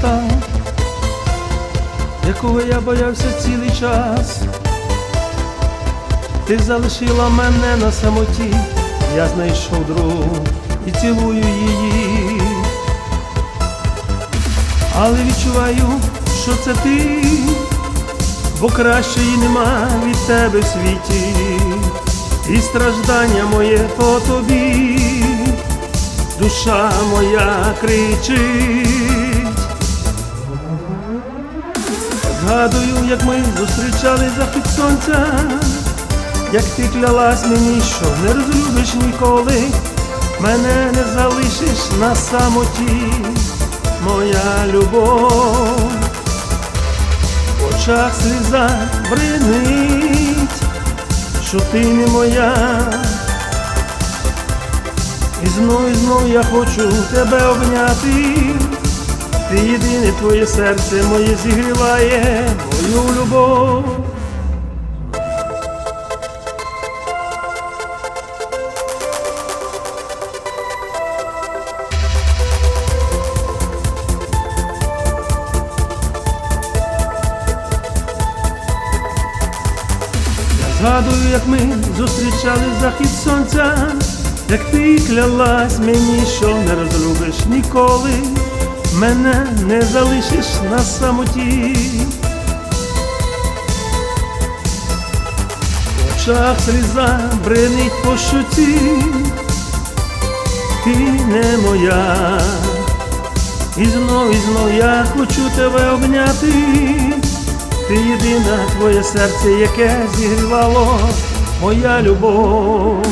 Христа, якого я боявся цілий час. Ти залишила мене на самоті, я знайшов другу і цілую її. Але відчуваю, що це ти, бо кращої нема від тебе в світі, і страждання моє по тобі, душа моя кричить. Згадую, як ми зустрічали захід сонця, як ти клялась мені, що не розлюбиш ніколи, мене не залишиш на самоті, моя любов, в очах сліза бринить, що ти не моя. І знов, і знов я хочу тебе обняти. Ти єдине твоє серце моє зігріває мою любов. Згадую, як ми зустрічали захід сонця, як ти клялась мені, що не розлюбиш ніколи, мене не залишиш на самоті. В очах сліза бренить по щоці, ти не моя. І знов, і знов я хочу тебе обняти. Ти єдине твоє серце, яке зігрівало моя любов.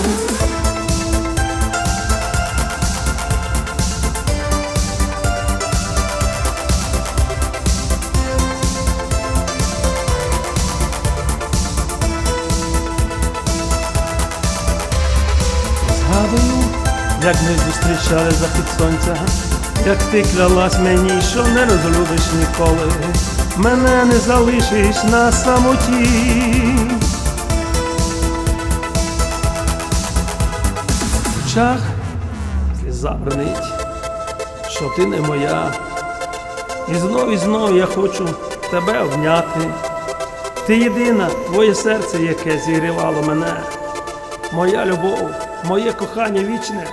Як ми зустрічали захід сонця, як ти клялась мені, що не розлюбиш ніколи, мене не залишиш на самоті. В очах сліза що ти не моя. І знов і знов я хочу тебе обняти. Ти єдина, твоє серце, яке зігрівало мене. Моя любов, моє кохання вічне.